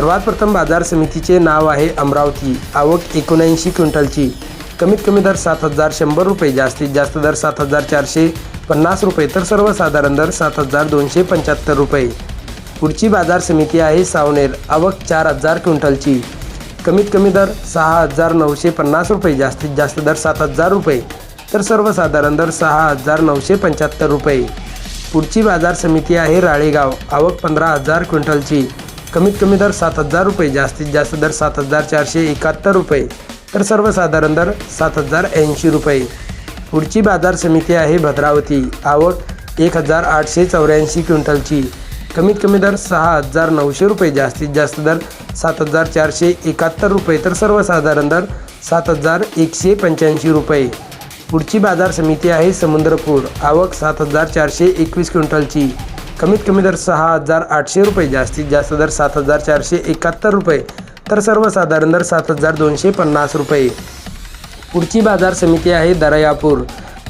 सर्वात प्रथम बाजार समितीचे नाव आहे अमरावती. आवक एकोणऐंशी क्विंटलची. कमीत कमी दर सात हजार शंभर रुपये जास्तीत जास्त दर सात हजार चारशे पन्नास रुपये तर सर्वसाधारण दर सात हजार दोनशे पंच्याहत्तर रुपये. पुढची बाजार समिती आहे सावनेर. आवक चार हजार क्विंटलची. कमीत कमी दर सहा हजार नऊशे पन्नास रुपये जास्तीत जास्त दर सात हजार रुपये तर सर्वसाधारण दर सहा हजार नऊशे पंच्याहत्तर रुपये. पुढची बाजार समिती आहे राळेगाव. आवक पंधरा हजार क्विंटलची. कमीत कमी दर सात हजार रुपये जास्तीत जास्त दर सात हजार चारशे एकाहत्तर रुपये. तर सर्वसाधारण दर सात हजार ऐंशी रुपये. पुढची बाजार समिती आहे भद्रावती. आवक एक हजार आठशे चौऱ्याऐंशी क्विंटलची. कमीत कमी दर सहा हजार नऊशे रुपये जास्तीत जास्त दर सात हजार चारशे एकाहत्तर रुपये. तर सर्वसाधारण दर सात हजार एकशे पंच्याऐंशी रुपये. पुढची बाजार समिती आहे समुद्रपूर. आवक सात हजार चारशे एकवीस क्विंटलची. कमीत कमी दर सहा हजार आठशे रुपये जास्तीत जास्त दर सात हजार चारशे एकाहत्तर रुपये तर सर्वसाधारण दर सात हजार दोनशे पन्नास रुपये. पुढची बाजार समिती आहे दर्यापूर.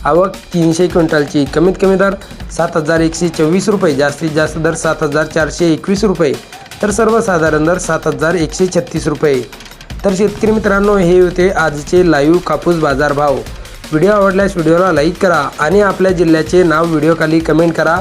आवक तीनशे क्विंटलची. कमीत कमी दर सात हजार एकशे चोवीस रुपये जास्तीत जास्त दर सात हजार चारशे एकवीस रुपये तर सर्वसाधारण दर सात हजार एकशे छत्तीस रुपये. तर शेतकरी मित्रांनो हे होते आजचे लाईव्ह कापूस बाजारभाव. व्हिडिओ आवडल्यास व्हिडिओला लाईक करा आणि आपल्या जिल्ह्याचे नाव व्हिडिओखाली कमेंट करा.